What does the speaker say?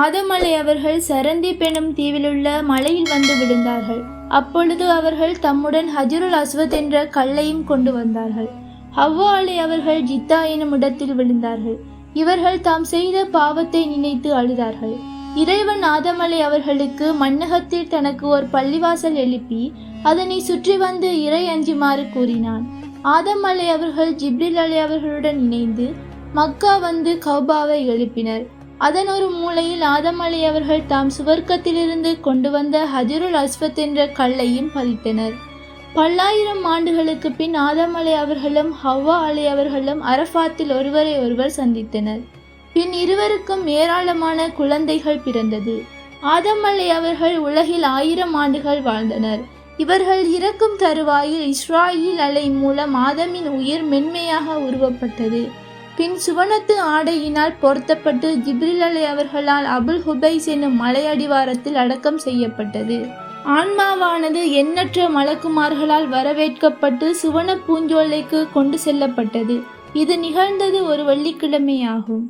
ஆதமலை அவர்கள் சரந்தி பெனும் தீவிலுள்ள மலையில் வந்து விழுந்தார்கள். அப்பொழுது அவர்கள் தம்முடன் ஹஜருல் அஸ்வத் என்ற கல்லையும் கொண்டு வந்தார்கள். ஹவ்வா அலை அவர்கள் ஜித்தா எனும் இடத்தில் விழுந்தார்கள். இவர்கள் தாம் செய்த பாவத்தை நினைத்து அழுதார்கள். இறைவன் ஆதமலை அவர்களுக்கு மன்னகத்தில் தனக்கு ஒரு பள்ளிவாசல் எழுப்பி அதனை சுற்றி வந்து இறை அஞ்சுமாறு கூறினான். ஆதம் அலை அவர்கள் ஜிப்ரில் அலை அவர்களுடன் இணைந்து மக்கா வந்து கௌபாவை எழுப்பினர். அதன் ஒரு மூலையில் ஆதமலை அவர்கள் தாம் சுவர்க்கத்திலிருந்து கொண்டு வந்த ஹஜருல் அஸ்வத் என்ற கல்லையும் பதித்தனர் பல்லாயிரம் ஆண்டுகளுக்கு பின் ஆதமலை அவர்களும் ஹவ்வா அலை அவர்களும் அரஃபாத்தில் ஒருவரை ஒருவர் சந்தித்தனர். பின் இருவருக்கும் ஏராளமான குழந்தைகள் பிறந்தது. ஆதமலை அவர்கள் உலகில் ஆயிரம் ஆண்டுகள் வாழ்ந்தனர். இவர்கள் இறக்கும் தருவாயில் இஸ்ராயில் அலை மூலம் ஆதமின் உயிர் மென்மையாக உருவப்பட்டது. பின் சுவனத்து ஆடையினால் பொருத்தப்பட்டு ஜிப்ரில் அலை அவர்களால் அபுல் ஹுபைஸ் என்னும் மலையடிவாரத்தில் அடக்கம் செய்யப்பட்டது. ஆன்மாவானது எண்ணற்ற மலக்குமார்களால் வரவேற்கப்பட்டு சுவன பூஞ்சோலைக்கு கொண்டு செல்லப்பட்டது. இது நிகழ்ந்தது ஒரு வெள்ளிக்கிழமையாகும்.